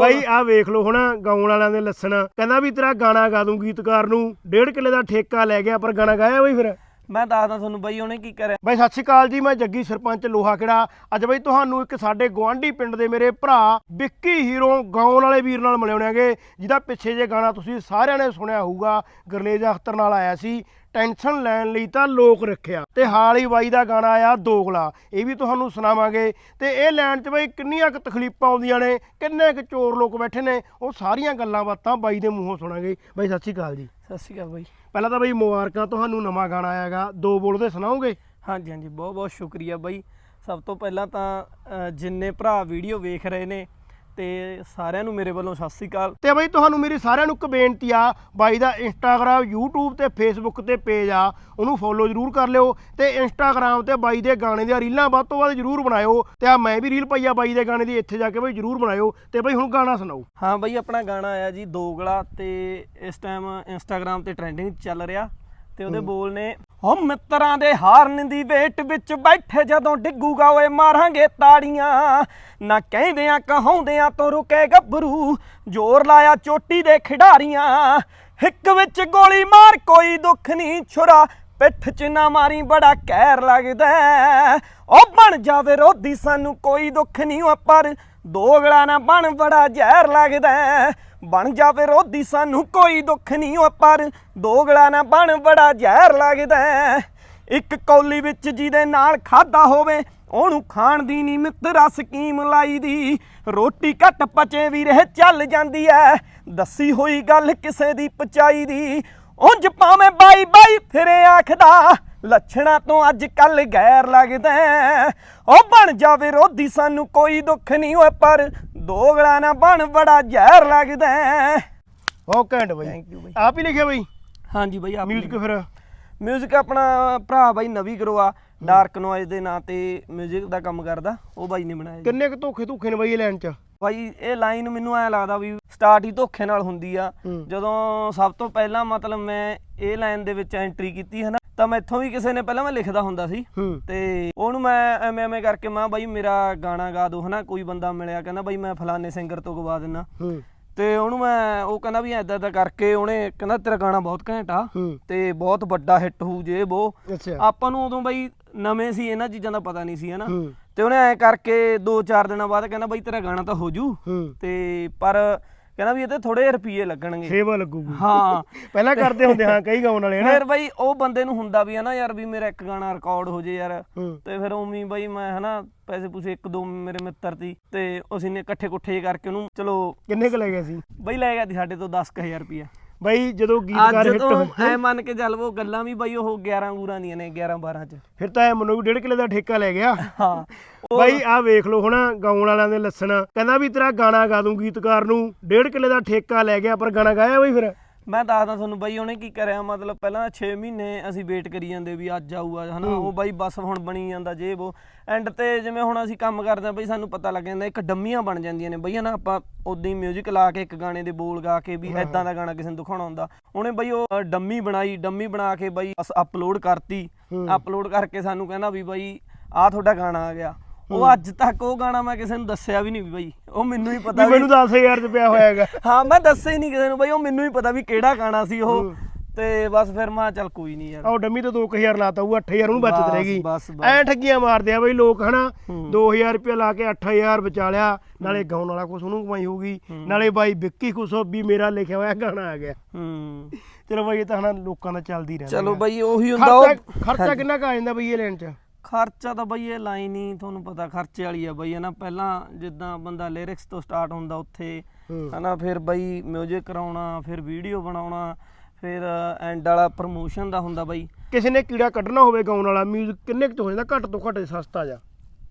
ਬਾਈ ਆ ਵੇਖ ਲਓ ਹੁਣ ਗਾਉਣ ਵਾਲਿਆਂ ਦੇ ਲੱਸਣ ਕਹਿੰਦਾ ਵੀ ਤੇਰਾ ਗਾਣਾ ਗਾ ਦੂੰ ਗੀਤਕਾਰ ਨੂੰ। ਡੇਢ ਕਿੱਲੇ ਦਾ ਠੇਕਾ ਲੈ ਗਿਆ ਪਰ ਗਾਣਾ ਗਾਇਆ ਬਈ ਫਿਰ। ਮੈਂ ਦੱਸਦਾ ਤੁਹਾਨੂੰ ਬਾਈ ਉਹਨੇ ਕੀ ਕਰਿਆ? ਬਾਈ ਸਤਿ ਸ਼੍ਰੀ ਅਕਾਲ ਜੀ ਮੈਂ ਜੱਗੀ ਸਰਪੰਚ ਲੋਹਾ ਕਿਹੜਾ। ਅੱਜ ਬਾਈ ਤੁਹਾਨੂੰ ਇੱਕ ਸਾਡੇ ਗਵਾਂਢੀ ਪਿੰਡ ਦੇ ਮੇਰੇ ਭਰਾ ਵਿੱਕੀ ਹੀਰੋ ਗਾਉਣ ਵਾਲੇ ਵੀਰ ਨਾਲ ਮਿਲਿਆਉਣਾਗੇ ਜਿਹਦਾ ਪਿੱਛੇ ਜੇ ਗਾਣਾ ਤੁਸੀਂ ਸਾਰਿਆਂ ਨੇ ਸੁਣਿਆ ਹੋਊਗਾ। ਗਰਨੇਜ ਅਖਤਰ ਨਾਲ ਆਇਆ ਸੀ। ਟੈਨਸ਼ਨ ਲੈਣ ਲਈ ਤਾਂ ਲੋਕ ਰੱਖਿਆ। ਤੇ ਹਾਲ ਹੀ ਬਾਈ ਦਾ ਗਾਣਾ ਆਇਆ ਦੋਗਲਾ। ਇਹ ਵੀ ਤੁਹਾਨੂੰ ਸੁਣਾਵਾਂਗੇ। ਤੇ ਇਹ ਲੈਣ 'ਚ ਬਾਈ ਕਿੰਨੀਆਂ ਕੁ ਤਕਲੀਫਾਂ ਆਉਂਦੀਆਂ ਨੇ ਕਿੰਨੇ ਕੁ ਚੋਰ ਲੋਕ ਬੈਠੇ ਨੇ ਉਹ ਸਾਰੀਆਂ ਗੱਲਾਂ ਬਾਤਾਂ ਬਾਈ ਦੇ ਮੂੰਹੋਂ ਸੁਣਾਂਗੇ। ਬਾਈ ਸਤਿ ਸ਼੍ਰੀ ਅਕਾਲ ਜੀ। ਸਤਿ ਸ਼੍ਰੀ ਅਕਾਲ ਬਾਈ। ਪਹਿਲਾਂ ਤਾਂ ਬਾਈ ਮੁਬਾਰਕਾਂ ਤੁਹਾਨੂੰ ਨਵਾਂ ਗਾਣਾ ਆਇਆਗਾ। ਦੋ ਬੋਲਦੇ ਸੁਣਾਓਗੇ? ਹਾਂਜੀ ਹਾਂਜੀ। ਬਹੁਤ ਬਹੁਤ ਸ਼ੁਕਰੀਆ ਬਾਈ। ਸਭ ਤੋਂ ਪਹਿਲਾਂ ਤਾਂ ਜਿੰਨੇ ਭਰਾ ਵੀਡੀਓ ਵੇਖ ਰਹੇ ਨੇ ਤੇ ਸਾਰਿਆਂ ਨੂੰ ਮੇਰੇ ਵੱਲੋਂ ਸਤਿ ਸ਼੍ਰੀ ਅਕਾਲ। ਤੇ ਬਈ ਤੁਹਾਨੂੰ ਮੇਰੀ ਸਾਰਿਆਂ ਨੂੰ ਇੱਕ ਬੇਨਤੀ ਆ ਬਾਈ ਦਾ ਇੰਸਟਾਗ੍ਰam YouTube ਤੇ Facebook ਤੇ ਪੇਜ ਆ ਉਹਨੂੰ ਫੋਲੋ ਜ਼ਰੂਰ ਕਰ ਲਿਓ ਤੇ ਇੰਸਟਾਗ੍ਰam ਤੇ ਬਾਈ ਦੇ ਗਾਣੇ ਦੀਆਂ ਰੀਲਾਂ ਵੱਧ ਤੋਂ ਵੱਧ ਜ਼ਰੂਰ ਬਣਾਇਓ ਤੇ ਆ ਮੈਂ ਵੀ ਰੀਲ ਪਾਈ ਆ ਬਾਈ ਦੇ ਗਾਣੇ ਦੀ ਇੱਥੇ ਜਾ ਕੇ ਬਈ ਜ਼ਰੂਰ ਬਣਾਇਓ ਤੇ ਬਈ ਹੁਣ ਗਾਣਾ ਸੁਣਾਓ। ਹਾਂ ਬਾਈ ਆਪਣਾ ਗਾਣਾ ਆਇਆ ਜੀ ਦੋਗਲਾ ਤੇ ਇਸ ਟਾਈਮ ਇੰਸਟਾਗ੍ਰam ਤੇ ਟ੍ਰੈਂਡਿੰਗ ਚੱਲ ਰਿਹਾ। ਤੇ ਉਹਦੇ ਬੋਲ ਨੇ ਹੋ ਮਿੱਤਰਾਂ ਦੇ ਹਾਰਨ ਦੀ ਵੇਟ ਵਿੱਚ ਬੈਠੇ ਜਦੋਂ ਡਿੱਗੂਗਾ ਓਏ ਮਾਰਾਂਗੇ ਤਾੜੀਆਂ ਨਾ ਕਹਿੰਦਿਆਂ ਕਹਾਉਂਦਿਆਂ ਤੋਂ ਰੁਕੇ ਗੱਭਰੂ ਜ਼ੋਰ ਲਾਇਆ ਚੋਟੀ ਦੇ ਖਿਡਾਰੀਆਂ ਹਿੱਕ ਵਿੱਚ ਗੋਲੀ ਮਾਰ ਕੋਈ ਦੁੱਖ ਨਹੀਂ ਛੁਰਾ ਪਿੱਠ 'ਚ ਨਾ ਮਾਰੀ ਬੜਾ ਕਹਿਰ ਲੱਗਦਾ। ਉਹ ਬਣ ਜਾਵੇ ਰੋਦੀ ਸਾਨੂੰ ਕੋਈ ਦੁੱਖ ਨਹੀਂ ਓ ਪਰ ਦੋਗਲਾ ਨਾ ਬਣ ਬੜਾ ਜ਼ਹਿਰ ਲੱਗਦਾ। ਬਣ ਜਾਵੇ ਰੋਦੀ, ਸਾਨੂੰ ਕੋਈ ਦੁੱਖ ਨਹੀਂ ਓ ਪਰ। ਦੋਗਲਾ ਨਾ ਬਣ ਬੜਾ ਜ਼ਹਿਰ ਲੱਗਦਾ ਇੱਕ ਕੌਲੀ ਵਿੱਚ ਜਿਹਦੇ ਨਾਲ ਖਾਦਾ ਹੋਵੇ, ਉਹਨੂੰ ਖਾਣ ਦੀ ਨੀ ਮਿੱਤਰਾ ਸਕੀਮ ਲਾਈ ਦੀ। ਰੋਟੀ ਘੱਟ ਪਚੇ ਵੀ ਰਹਿ ਚੱਲ ਜਾਂਦੀ ਐ ਦੱਸੀ ਹੋਈ ਗੱਲ ਕਿਸੇ ਦੀ ਪਚਾਈ ਦੀ। ਉਂਝ ਭਾਵੇਂ ਬਾਈ ਬਾਈ ਫਿਰੇ ਆਖਦਾ, ਲੱਛਣਾ ਤੋਂ ਅੱਜ ਕੱਲ ਗੈਰ ਲੱਗਦਾ ਉਹ ਬਣ ਜਾਵੇ ਰੋਦੀ, ਸਾਨੂੰ ਕੋਈ ਦੁੱਖ ਨਹੀਂ ਓਏ ਪਰ। ਦੋਗਲਾ ਨਾ ਬਣ ਬੜਾ ਜ਼ਹਿਰ ਲੱਗਦਾ ਹੈ। ਹੋ ਘੈਂਟ ਬਈ Thank you ਬਈ। ਆਪ ਹੀ ਲਿਖਿਆ ਬਈ ਹਾਂਜੀ ਬਾਈ ਆਪ ਮਿਊਜ਼ਿਕ ਫਿਰ ਮਿਊਜ਼ਿਕ ਆਪਣਾ ਭਰਾ ਬਾਈ ਨਵੀ ਗਰੋਆ ਡਾਰਕ ਨੋਇਜ਼ ਦੇ ਨਾਂ ਤੇ ਮਿਊਜ਼ਿਕ ਦਾ ਕੰਮ ਕਰਦਾ ਉਹ ਬਾਈ ਨੇ ਬਣਾਇਆ ਜੀ। ਕਿੰਨੇ ਕੁ ਧੋਖੇ ਧੋਖੇ ਨੇ ਬਈ ਇਹ ਲੈਣ 'ਚ ਬਾਈ ਇਹ ਲਾਈਨ ਮੈਨੂੰ ਐ ਲੱਗਦਾ ਵੀ ਸਟਾਰਟ ਹੀ ਧੋਖੇ ਨਾਲ ਹੁੰਦੀ ਆ ਹੂੰ। ਜਦੋਂ ਸਭ ਤੋਂ ਪਹਿਲਾਂ ਮਤਲਬ ਮੈਂ ਇਹ ਲਾਈਨ ਦੇ ਵਿੱਚ ਐਂਟਰੀ ਕੀਤੀ ਹੈ ਨਾ ਤਾਂ ਮੈਥੋਂ ਵੀ ਕਿਸੇ ਨੇ ਪਹਿਲਾਂ ਮੈਂ ਲਿਖਦਾ ਹੁੰਦਾ ਸੀ ਹੂੰ। ਤੇ ਉਹਨੂੰ ਮੈਂ ਐਵੇਂ ਐਵੇਂ ਕਰਕੇ ਮੈਂ ਬਾਈ ਮੇਰਾ ਗਾਣਾ ਗਾ ਦੋ ਹਨਾ ਕੋਈ ਬੰਦਾ ਮਿਲਿਆ ਕਹਿੰਦਾ ਬਾਈ ਮੈਂ ਫਲਾਣੇ ਸਿੰਗਰ ਤੋਂ ਗਵਾ ਦਿੰਨਾ। ਹੂੰ। ਤੇ ਉਹਨੂੰ ਮੈਂ ਉਹ ਕਹਿੰਦਾ ਵੀ ਐਦਾਂ ਐਦਾਂ ਕਰਕੇ ਉਹਨੇ ਕਹਿੰਦਾ ਤੇਰਾ ਗਾਣਾ ਬਹੁਤ ਘੈਂਟ ਆ ਤੇ ਬਹੁਤ ਵੱਡਾ ਹਿੱਟ ਹੋਊ ਜੇ ਉਹ ਆਪਾਂ ਨੂੰ ਉਦੋਂ ਬਾਈ ਨਵੇਂ ਸੀ ਇਹਨਾਂ ਚੀਜ਼ਾਂ ਦਾ ਪਤਾ ਨਹੀਂ ਸੀ ਹਨਾ। ਤੇ ਉਹਨੇ ਐ ਕਰਕੇ 2-4 ਦਿਨਾਂ ਬਾਅਦ ਕਹਿੰਦਾ ਬਾਈ ਤੇਰਾ ਗਾਣਾ ਤਾਂ ਹੋ ਜੂ ਹੂੰ। ਤੇ ਪਰ ਕਹਿੰਦਾ ਵੀ ਇਹ ਤੇ ਥੋੜੇ ਰੁਪਏ ਲੱਗਣਗੇ। ਸੇਵਾ ਲੱਗੂਗੀ। ਹਾਂ। ਪਹਿਲਾਂ ਕਰਦੇ ਹੁੰਦੇ ਹਾਂ ਕਈ ਗਾਉਣ ਵਾਲੇ ਹਨਾ। ਫਿਰ ਬਾਈ ਉਹ ਬੰਦੇ ਨੂੰ ਹੁੰਦਾ ਵੀ ਹੈ ਨਾ ਯਾਰ ਵੀ ਮੇਰਾ ਇੱਕ ਗਾਣਾ ਰਿਕਾਰਡ ਹੋ ਜੇ ਯਾਰ। ਹੂੰ। ਤੇ ਫਿਰ ਉਵੇਂ ਹੀ ਬਾਈ ਮੈਂ ਹਨਾ ਪੈਸੇ ਪੂਸੇ ਇੱਕ ਦੋ ਮੇਰੇ ਮਿੱਤਰ ਸੀ ਤੇ ਅਸੀਂ ਨੇ ਇਕੱਠੇ ਕੁੱਠੇ ਕਰਕੇ ਉਹਨੂੰ ਚਲੋ ਕਿੰਨੇ ਕੁ ਲੈ ਗਏ ਸੀ? ਬਾਈ ਲੈ ਗਿਆ ਸੀ ਸਾਡੇ ਤੋਂ 10000 ਰੁਪਏ ਬਈ ਜਦੋਂ ਗੀਤਕਾਰ ਅੱਜ ਹਿੱਟ ਤੋਂ ਹੋਏ ਐ ਮੰਨ ਕੇ ਚੱਲ ਉਹ ਗੱਲਾਂ ਵੀ ਬਾਈ ਉਹ 11 ਗੂਰਾਂ ਦੀਆਂ ਨੇ 11 12 ਚ। ਫਿਰ ਤਾਂ ਇਹ ਮੈਨੂੰ ਵੀ ਡੇਢ ਕਿੱਲੇ ਦਾ ਠੇਕਾ ਲੈ ਗਿਆ। ਹਾਂ। ਬਾਈ ਆ ਵੇਖ ਲਓ ਹੁਣ ਗਾਉਣ ਵਾਲਿਆਂ ਦੇ ਲੱਸਣ ਕਹਿੰਦਾ ਵੀ ਤੇਰਾ ਗਾਣਾ ਗਾ ਦੂੰ ਗੀਤਕਾਰ ਨੂੰ ਡੇਢ ਕਿੱਲੇ ਦਾ ਠੇਕਾ ਲੈ ਗਿਆ ਪਰ ਗਾਣਾ ਗਾਇਆ ਬਈ ਫਿਰ? ਮੈਂ ਦੱਸਦਾ ਤੁਹਾਨੂੰ ਬਾਈ ਉਹਨੇ ਕੀ ਕਰਿਆ? ਮਤਲਬ ਪਹਿਲਾਂ 6 ਮਹੀਨੇ ਅਸੀਂ ਵੇਟ ਕਰੀ ਜਾਂਦੇ ਵੀ ਅੱਜ ਆਊਗਾ ਹਨਾ? ਉਹ ਬਾਈ ਬਸ ਹੁਣ ਬਣੀ ਜਾਂਦਾ ਜੇ ਉਹ। ਐਂਡ ਤੇ ਜਿਵੇਂ ਹੁਣ ਅਸੀਂ ਕੰਮ ਕਰਦੇ ਆ ਬਈ ਸਾਨੂੰ ਪਤਾ ਲੱਗ ਜਾਂਦਾ ਇੱਕ ਡੰਮੀਆਂ ਬਣ ਜਾਂਦੀਆਂ ਨੇ ਬਈ ਹਨਾ? ਆਪਾਂ ਉਦਾਂ ਹੀ 뮤직 ਲਾ ਕੇ ਇੱਕ ਗਾਣੇ ਦੇ ਬੋਲ ਗਾ ਕੇ ਵੀ ਐਦਾਂ ਦਾ ਗਾਣਾ ਕਿਸੇ ਨੂੰ ਦਿਖਾਉਣਾ ਹੁੰਦਾ। ਉਹਨੇ ਬਈ ਉਹ ਡੰਮੀ ਬਣਾਈ ਡੰਮੀ ਬਣਾ ਕੇ ਬਈ ਬਸ ਅਪਲੋਡ ਕਰਤੀ। ਅਪਲੋਡ ਕਰਕੇ ਸਾਨੂੰ ਕਹਿੰਦਾ ਵੀ ਬਈ ਆਹ ਤੁਹਾਡਾ ਗਾਣਾ ਆ ਗਿਆ। ਉਹ ਅੱਜ ਤੱਕ ਉਹ ਗਾਣਾ ਮੈਂ ਕਿਸੇ ਨੂੰ ਦੱਸਿਆ ਵੀ ਨਹੀਂ ਵੀ ਬਈ। ਉਹ ਮੈਨੂੰ ਹੀ ਪਤਾ ਵੀ ਮੈਨੂੰ 10000 ਚ ਪਿਆ ਹੋਇਆ ਹੈਗਾ। ਹਾਂ ਮੈਂ ਦੱਸਿਆ ਹੀ ਨਹੀਂ ਕਿਸੇ ਨੂੰ ਬਈ ਉਹ ਮੈਨੂੰ ਹੀ ਪਤਾ ਵੀ ਕਿਹੜਾ ਗਾਣਾ ਸੀ ਉਹ। ਤੇ ਬਸ ਫਿਰ ਮੈਂ ਚੱਲ ਕੋਈ ਨਹੀਂ ਯਾਰ। ਆਹ ਡੰਮੀ ਤੋਂ 2000 ਲਾਤਾ ਉਹ 8000 ਉਹਨੂੰ ਬਚਤ ਰਹਿ ਗਈ। ਐ ਠੱਗੀਆਂ ਮਾਰਦੇ ਆ ਬਈ ਲੋਕ ਹਨਾ? 2000 ਰੁਪਏ ਲਾ ਕੇ 8000 ਬਚਾ ਲਿਆ ਨਾਲੇ ਗਾਉਣ ਵਾਲਾ ਕੁਛ ਉਹਨੂੰ ਕਮਾਈ ਹੋਊਗੀ। ਨਾਲੇ ਬਾਈ ਵਿੱਕੀ ਖੁਸ਼ ਹੋ ਵੀ ਮੇਰਾ ਲਿਖਿਆ ਹੋਇਆ ਗਾਣਾ ਆ ਗਿਆ। ਹੂੰ। ਚਲੋ ਬਾਈ ਇਹ ਤਾਂ ਹਨਾ ਲੋਕਾਂ ਦਾ ਚੱਲਦੀ ਰਹਿੰਦਾ ਚਲੋ। ਬਈ ਉਹੀ ਹੁੰਦਾ ਉਹ ਖਰਚਾ ਖਰਚਾ ਕਿੰਨਾ ਕੁ ਆ ਜਾਂਦਾ ਬਈ ਇਹ ਲੈਣ ਚ? ਖਰਚਾ ਤਾਂ ਬਈ ਇਹ ਲਾਈਨ ਹੀ ਤੁਹਾਨੂੰ ਪਤਾ ਖਰਚੇ ਵਾਲੀ ਆ ਬਈ ਹਨਾ? ਪਹਿਲਾਂ ਜਿੱਦਾਂ ਬੰਦਾ ਲਿਰਿਕਸ ਤੋਂ ਸਟਾਰਟ ਹੁੰਦਾ ਉੱਥੇ। ਹਨਾ? ਫਿਰ ਬਈ 뮤직 ਕਰਾਉਣਾ ਫਿਰ ਵੀਡੀਓ ਬਣਾਉਣਾ ਫਿਰ ਐਂਡ ਵਾਲਾ ਪ੍ਰੋਮੋਸ਼ਨ ਦਾ ਹੁੰਦਾ ਬਈ। ਕਿਸੇ ਨੇ ਕੀੜਾ ਕੱਢਣਾ ਹੋਵੇ ਗਾਉਣ ਵਾਲਾ ਮਿਊਜ਼ਿਕ ਕਿੰਨੇ ਕੁ ਚ ਹੋ ਜਾਂਦਾ? ਘੱਟ ਤੋਂ ਘੱਟ ਸਸਤਾ ਜਾ।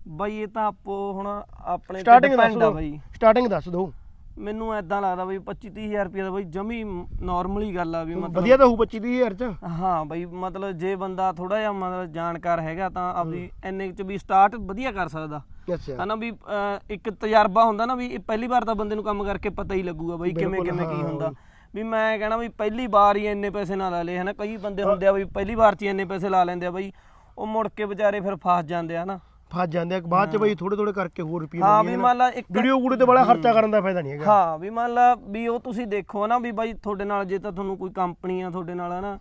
ਬਈ ਇਹ ਤਾਂ ਆਪੋ ਹੁਣ ਆਪਣੇ ਤੇ ਸਟਾਰਟਿੰਗ ਦੱਸ ਡਿਪੈਂਡ ਆ ਦਿਓ ਬਈ। ਸਟਾਰਟਿੰਗ ਦੱਸ ਦਿਓ ਮੈਨੂੰ ਐਦਾਂ ਲੱਗਦਾ ਬਈ 25 30000 ਰੁਪਏ ਦਾ ਬਈ ਜਮੀ ਨਾਰਮਲੀ ਗੱਲ ਆ ਵੀ ਮਤਲਬ ਵਧੀਆ ਤਾਂ ਹੋਊ 25000 ਚ। ਹਾਂ ਬਈ ਮਤਲਬ ਜੇ ਬੰਦਾ ਥੋੜਾ ਜਿਹਾ ਮਤਲਬ ਜਾਣਕਾਰ ਹੈਗਾ ਤਾਂ ਆਪਦੀ ਇੰਨੇ ਚ ਵੀ ਸਟਾਰਟ ਵਧੀਆ ਕਰ ਸਕਦਾ। ਅੱਛਾ। ਹਨਾ ਵੀ ਅਹ, ਇੱਕ ਤਜਰਬਾ ਹੁੰਦਾ ਨਾ ਵੀ ਇਹ ਪਹਿਲੀ ਵਾਰ ਤਾਂ ਬੰਦੇ ਨੂੰ ਕੰਮ ਕਰਕੇ ਪਤਾ ਹੀ ਲੱਗੂਗਾ ਬਈ ਕਿਵੇਂ ਬਿਲਕੁਲ, ਕਿਵੇਂ ਕੀ ਹਾਂ ਹੁੰਦਾ। ਵੀ ਮੈਂ ਕਹਿਣਾ ਵੀ ਪਹਿਲੀ ਵਾਰ ਹੀ ਇੰਨੇ ਪੈਸੇ ਨਾ ਲਾ ਲਏ ਹਨਾ ਕਈ ਬੰਦੇ ਹੁੰਦੇ ਆ ਵੀ ਪਹਿਲੀ ਵਾਰ ਚ ਹੀ ਇੰਨੇ ਪੈਸੇ ਲਾ ਲੈਂਦੇ ਆ ਬਈ ਉਹ ਮੁੜ ਕੇ ਵਿਚਾਰੇ ਫਿਰ ਫਸ ਜਾਂਦੇ ਆ ਨਾ ਫਸ ਜਾਂਦੇ ਆ ਬਾਅਦ ਚ ਬਈ ਥੋੜੇ ਥੋੜੇ ਕਰਕੇ ਹੋਰ ਰੁਪਏ ਹਾਂ ਵੀ ਮੰਨ ਲਾ ਇੱਕ ਵੀਡੀਓ ਗੂੜੇ ਤੇ ਬੜਾ ਖਰਚਾ ਕਰਨ ਦਾ ਫਾਇਦਾ ਨਹੀਂ ਹੈਗਾ। ਹਾਂ ਵੀ ਮੰਨ ਲਾ ਵੀ ਉਹ ਤੁਸੀਂ ਦੇਖੋ ਨਾ ਵੀ ਬਾਈ ਤੁਹਾਡੇ ਨਾਲ ਜੇ ਤਾਂ ਤੁਹਾਨੂੰ ਕੋਈ ਕੰਪਨੀ ਆ ਤੁਹਾਡੇ ਨਾਲ ਹਨਾ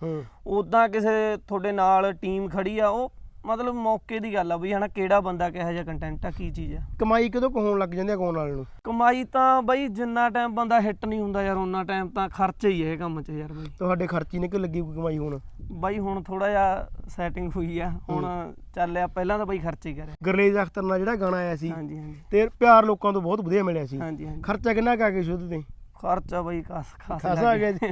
ਉਦਾਂ ਕਿਸੇ ਤੁਹਾਡੇ ਨਾਲ ਟੀਮ ਖੜੀ ਆ ਉਹ ਮਤਲਬ ਮੌਕੇ ਦੀ ਗੱਲ ਆ ਵੀ ਹਨਾ ਕਿਹੜਾ ਬੰਦਾ ਕਿਹੋ ਜਿਹਾ ਕੰਟੈਂਟ ਆ ਕੀ ਚੀਜ਼ ਆ। ਕਮਾਈ ਕਦੋਂ ਕੁ ਹੋਣ ਲੱਗ ਜਾਂਦੀ ਆ ਗਾਉਣ ਵਾਲੇ ਨੂੰ? ਕਮਾਈ ਤਾਂ ਬਾਈ ਜਿੰਨਾ ਟਾਈਮ ਬੰਦਾ ਹਿੱਟ ਨਹੀਂ ਹੁੰਦਾ ਯਾਰ ਉਹਨਾਂ ਟਾਈਮ ਤਾਂ ਖਰਚੇ ਹੀ ਹੈ ਇਹ ਕੰਮ 'ਚ ਯਾਰ ਬਾਈ। ਤੁਹਾਡੇ ਖਰਚੀ ਨੇ ਕਿ ਲੱਗੀ ਕੋਈ ਕਮਾਈ ਹੁਣ? ਬਾਈ ਹੁਣ ਥੋੜਾ ਜਿਹਾ ਸੈਟਿੰਗ ਹੋਈ ਆ ਹੁਣ ਚੱਲਿਆ ਪਹਿਲਾਂ ਤਾਂ ਬਾਈ ਖਰਚੇ ਹੀ ਕਰੇ ਗਰਲੇਜ ਅਖਤਰ ਨਾਲ ਜਿਹੜਾ ਗਾਣਾ ਆਇਆ ਸੀ ਹਾਂਜੀ ਹਾਂਜੀ। ਤੇ ਪਿਆਰ ਲੋਕਾਂ ਤੋਂ ਬਹੁਤ ਵਧੀਆ ਮਿਲਿਆ ਸੀ। ਹਾਂਜੀ ਹਾਂਜੀ। ਖਰਚਾ ਕਿੰਨਾ ਕੁ ਆ ਗਿਆ ਸੀ ਉਹਦੇ ਤੇ? ਖਰਚਾ ਬਾਈ ਖਾਸ ਖਾਸ ਖਾਸਾ ਆ ਗਿਆ ਜੀ।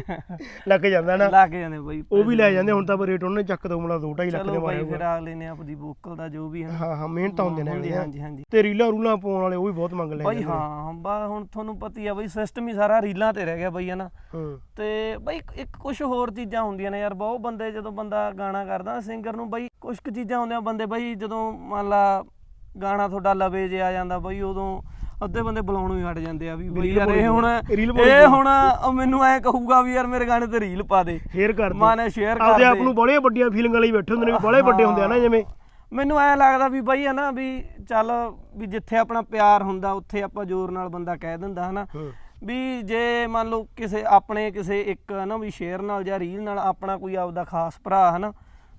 ਲੱਗ ਜਾਂਦਾ ਨਾ। ਲੱਗ ਜਾਂਦੇ ਬਾਈ ਉਹ ਵੀ ਲੈ ਜਾਂਦੇ ਹੁਣ ਤਾਂ ਰੇਟ ਉਹਨਾਂ ਨੇ ਚੱਕ ਦੋ ਮਲਾ 2.5 ਲੱਖ ਦੇ ਚਲੋ ਬਾਈ ਮਾਰੇ ਫਿਰ ਅਗਲੇ ਨੇ ਆਪਦੀ ਵੋਕਲ ਦਾ ਜੋ ਵੀ ਹੈ ਹਾਂ ਹਾਂ ਮਿਹਨਤ ਹੁੰਦੇ ਨੇ ਹਾਂਜੀ। ਹਾਂਜੀ ਹਾਂਜੀ। ਤੇ ਰੀਲਾਂ ਰੂਲਾਂ ਪਾਉਣ ਵਾਲੇ ਉਹ ਵੀ ਬਹੁਤ ਮੰਗ ਲੈ ਬਾਈ ਹਾਂ ਬਾ ਹੁਣ ਤੁਹਾਨੂੰ ਪਤੀ ਆ ਬਾਈ ਸਿਸਟਮ ਹੀ ਸਾਰਾ ਰੀਲਾਂ ਤੇ ਰਹਿ ਗਿਆ ਬਾਈ ਹਨਾ ਤੇ ਬਾਈ ਇੱਕ ਕੁਝ ਹੋਰ ਚੀਜ਼ਾਂ ਹੁੰਦੀਆਂ ਨੇ ਯਾਰ ਬਹੁਤ ਬੰਦੇ ਜਦੋਂ ਬੰਦਾ ਗਾਣਾ ਕਰਦਾ ਸਿੰਗਰ ਨੂੰ ਬਾਈ ਕੁਝ ਕੁ ਚੀਜ਼ਾਂ ਹੁੰਦੀਆਂ ਬੰਦੇ ਬਾਈ ਜਦੋਂ ਮੰਨ ਲਾ ਗਾਣਾ ਤੁਹਾਡਾ ਲਵੇ ਜੇ ਆ ਜਾਂਦਾ ਬਾਈ ਉਦੋਂ ਅੱਧੇ ਬੰਦੇ ਬੁਲਾਉਣੋਂ ਹੀ ਹਟ ਜਾਂਦੇ ਆ ਵੀ ਬਾਈ ਰੀਲ ਯਾਰ ਇਹ ਹੁਣ ਰੀਲ। ਇਹ ਹੁਣ ਉਹ ਮੈਨੂੰ ਐ ਕਹੂਗਾ ਵੀ ਯਾਰ ਮੇਰੇ ਗਾਣੇ ਤੇ ਰੀਲ ਪਾ ਦੇ। ਸ਼ੇਅਰ ਕਰਦੇ ਮਾਨੇ ਸ਼ੇਅਰ ਕਰ ਆਪਦੇ ਆਪ ਨੂੰ ਬੜੇ ਵੱਡੀਆਂ ਫੀਲਿੰਗਾਂ ਲਈ ਬੈਠੇ ਹੁੰਦੇ ਨੇ ਵੀ ਬੜੇ ਵੱਡੇ ਹੁੰਦੇ ਆ ਨਾ ਜਿਵੇਂ। ਮੈਨੂੰ ਐ ਲੱਗਦਾ ਵੀ ਬਾਈ ਹਨਾ ਵੀ ਚੱਲ ਵੀ ਜਿੱਥੇ ਆਪਣਾ ਪਿਆਰ ਹੁੰਦਾ ਉੱਥੇ ਆਪਾਂ ਜ਼ੋਰ ਨਾਲ ਬੰਦਾ ਕਹਿ ਦਿੰਦਾ ਹਨਾ। ਹੂੰ। ਵੀ ਜੇ ਮੰਨ ਲਓ ਕਿਸੇ ਆਪਣੇ ਕਿਸੇ ਇੱਕ ਹਨਾ ਵੀ ਸ਼ੇਅਰ ਨਾਲ ਜਾਂ ਰੀਲ ਨਾਲ ਆਪਣਾ ਕੋਈ ਆਪਦਾ ਖਾਸ ਭਰਾ ਹਨਾ।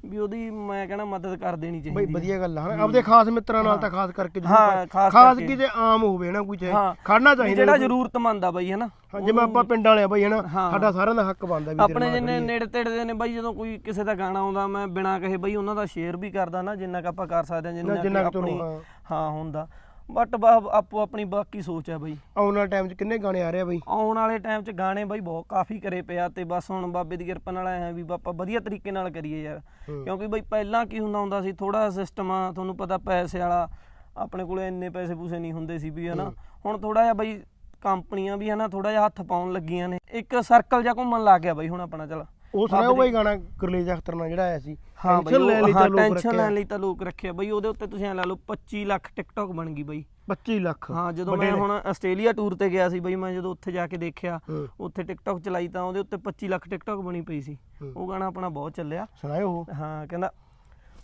ਵੀ ਉਹਦੀ ਮੈਂ ਕਹਿੰਦਾ ਮਦਦ ਕਰ ਦੇਣੀ ਬਈ ਚਾਹੀਦੀ ਵਧੀਆ ਗੱਲ ਆ ਹਨਾ ਆਪਦੇ ਖਾਸ ਮਿੱਤਰਾਂ ਨਾਲ ਤਾਂ ਖਾਸ ਕਰਕੇ ਜ਼ਰੂਰ ਹਾਂ, ਕਰ- ਖਾਸ ਖਾਸ ਕਰਕੇ। ਕੀ ਤੇ ਆਮ ਹੋਵੇ ਨਾ ਕੋਈ ਚਾਹੇ ਹਾਂ। ਖੜਨਾ ਵੀ ਚਾਹੀਦਾ ਜਿਹੜਾ ਜ਼ਰੂਰਤਮੰਦ ਆ ਬਾਈ ਹਨਾ ਹਾਂ, ਜਿਵੇਂ ਆਪਾਂ ਪਿੰਡ ਵਾਲੇ ਆ ਬਈ ਹਨਾ ਹਾਂ। ਸਾਡਾ ਸਾਰਿਆਂ ਦਾ ਹੱਕ ਬਣਦਾ ਵੀ ਤੇਰੇ ਆਪਣੇ ਨਾਲ ਜਿੰਨੇ ਖੜੀਏ। ਨੇੜੇ ਤੇੜੇ ਦੇ ਨੇ ਬਾਈ ਜਦੋਂ ਕੋਈ ਕਿਸੇ ਦਾ ਗਾਣਾ ਆਉਂਦਾ ਮੈਂ ਬਿਨਾਂ ਕਹੇ ਬਾਈ ਉਹਨਾਂ ਦਾ ਸ਼ੇਅਰ ਵੀ ਕਰਦਾ ਨਾ ਜਿੰਨਾ ਕ ਆਪਾਂ ਕਰ ਸਕਦੇ ਹਾਂ ਜਿੰਨਾ ਕੁ ਆਪਣੀ ਹਾਂ। ਹਾਂ ਹੁੰਦਾ ਬਟ ਆਪੋ ਆਪਣੀ ਬਾਕੀ ਸੋਚ ਹੈ ਬਾਈ। ਆਉਣ ਵਾਲੇ ਟਾਈਮ 'ਚ ਕਿੰਨੇ ਗਾਣੇ ਆ ਰਹੇ ਆ ਬਈ? ਆਉਣ ਵਾਲੇ ਟਾਈਮ 'ਚ ਗਾਣੇ ਬਾਈ ਬਹੁਤ ਕਾਫੀ ਕਰੇ ਪਿਆ ਤੇ ਬਸ ਹੁਣ ਬਾਬੇ ਦੀ ਕਿਰਪਾ ਨਾਲ ਐ ਵੀ ਬਾਪਾ ਵਧੀਆ ਤਰੀਕੇ ਨਾਲ ਕਰੀਏ ਯਾਰ। ਕਿਉਂਕਿ ਬਾਈ ਪਹਿਲਾਂ ਕੀ ਹੁੰਦਾ ਹੁੰਦਾ ਸੀ ਥੋੜਾ ਸਿਸਟਮ ਆ ਤੁਹਾਨੂੰ ਪਤਾ ਪੈਸੇ ਵਾਲਾ ਆਪਣੇ ਕੋਲੇ ਇੰਨੇ ਪੈਸੇ ਪੂਸੇ ਨਹੀਂ ਹੁੰਦੇ ਸੀ ਵੀ ਹਨਾ। ਹੁਣ ਥੋੜਾ ਜਿਹਾ ਬਾਈ ਕੰਪਨੀਆਂ ਵੀ ਹਨਾ ਥੋੜਾ ਜਿਹਾ ਹੱਥ ਪਾਉਣ ਲੱਗੀਆਂ ਨੇ। ਇੱਕ ਸਰਕਲ ਜਿਹਾ ਘੁੰਮਣ ਲੱਗ ਗਿਆ ਬਾਈ ਹੁਣ ਆਪਣਾ ਚੱਲ। ਉਹ ਸੁਣਿਆ ਉਹ ਬਈ ਗਾਣਾ ਗਰਲੇਜ ਅਖਤਰ ਨਾਲ ਜਿਹੜਾ ਆਇਆ ਸੀ? ਹਾਂ ਬਾਈ Tension ਲੈਣ ਲਈ ਤਾਂ ਹਾਂ ਲੋਕ ਟੈਨਸ਼ਨ ਰੱਖੇ ਆ। ਲੈਣ ਲਈ ਤਾਂ ਲੋਕ ਰੱਖਿਆ। ਬਾਈ ਉਹਦੇ ਉੱਤੇ ਤੁਸੀਂ ਐ ਲਾ ਲਓ 25 ਲੱਖ ਟਿਕਟੌਕ ਬਣ ਗਈ ਬਾਈ। 25 ਲੱਖ। ਹਾਂ ਜਦੋਂ ਮੈਂ। ਹੁਣ ਆਸਟ੍ਰੇਲੀਆ ਟੂਰ ਤੇ ਗਿਆ ਸੀ ਬਈ ਮੈਂ ਜਦੋਂ ਉੱਥੇ ਜਾ ਕੇ ਦੇਖਿਆ ਹੂੰ। ਉੱਥੇ ਟਿਕਟੌਕ ਚਲਾਈ ਤਾਂ ਉਹਦੇ ਉੱਤੇ 25 ਲੱਖ ਟਿਕਟੌਕ ਬਣੀ ਪਈ ਸੀ। ਹੂੰ। ਉਹ ਗਾਣਾ ਆਪਣਾ ਬਹੁਤ ਚੱਲਿਆ। ਸੁਣਾਇਓ ਉਹ। ਹਾਂ ਕਹਿੰਦਾ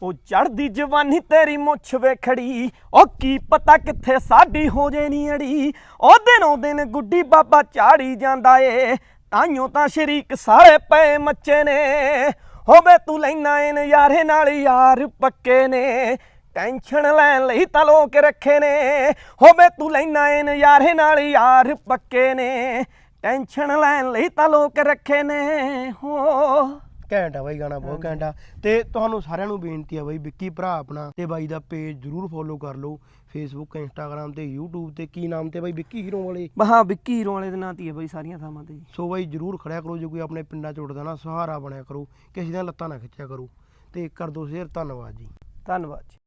ਉਹ ਚੜਦੀ ਜਵਾਨੀ ਤੇਰੀ ਮੁੱਛ ਵੇ ਖੜੀ ਉਹ ਕੀ ਪਤਾ ਕਿੱਥੇ ਸਾਡੀ ਹੋ ਜੇ ਨੀ ਅੜੀ। ਉਹ ਦਿਨੋਂ ਦਿਨ ਗੁੱਡੀ ਬਾਬਾ ਝਾੜੀ ਜਾਂਦਾ ਏ। ਤਾਈਓ ਤਾਂ ਸ਼ਰੀਕ ਸਾਰੇ ਪਏ ਮੱਚੇ ਨੇ। ਹੋਵੇ ਤੂੰ ਲੈਣਾ ਏ ਨਜ਼ਾਰੇ ਨਾਲ ਯਾਰ ਪੱਕੇ ਨੇ। ਟੈਨਸ਼ਨ ਲੈਣ ਲਈ ਤਾਂ ਲੋਕ ਰੱਖੇ ਨੇ। ਹੋਵੇ ਤੂੰ ਲੈਣਾ ਏ ਨਜ਼ਾਰੇ ਨਾਲ ਯਾਰ ਪੱਕੇ ਨੇ। ਟੈਨਸ਼ਨ ਲੈਣ ਲਈ ਤਾਂ ਲੋਕ ਰੱਖੇ ਨੇ। ਹੋ ਘੈਂਟ ਆ ਬਾਈ ਗਾਣਾ ਬਹੁਤ ਘੈਂਟ ਆ। ਤੇ ਤੁਹਾਨੂੰ ਸਾਰਿਆਂ ਨੂੰ ਬੇਨਤੀ ਆ ਬਾਈ ਵਿੱਕੀ ਭਰਾ ਆਪਣਾ ਤੇ ਬਾਈ ਦਾ ਪੇਜ ਜਰੂਰ ਫੋਲੋ ਕਰ ਲਓ। ਫੇਸਬੁੱਕ ਇੰਸਟਾਗ੍ਰam ਤੇ YouTube ਤੇ ਕੀ ਨਾਮ ਤੇ ਬਾਈ ਵਿੱਕੀ ਹੀਰੋ ਵਾਲੇ? ਹਾਂ ਵਿੱਕੀ ਹੀਰੋ ਵਾਲੇ ਦੇ ਨਾਂ ਤੇ ਹੀ ਬਾਈ ਸਾਰੀਆਂ ਥਾਵਾਂ ਤੇ ਜੀ ਸੋ ਬਾਈ ਜਰੂਰ ਖੜਿਆ ਕਰੋ ਜੇ ਕੋਈ ਆਪਣੇ ਪਿੰਡਾਂ ਚ ਉੱਠਦਾ ਨਾ ਸਹਾਰਾ ਬਣਿਆ ਕਰੋ ਕਿਸੇ ਦੀਆਂ ਲੱਤਾਂ ਨਾ ਖਿੱਚਿਆ ਕਰੋ। ਤੇ ਕਰ ਦੋ ਸ਼ੇਅਰ ਧੰਨਵਾਦ ਜੀ। ਧੰਨਵਾਦ ਜੀ।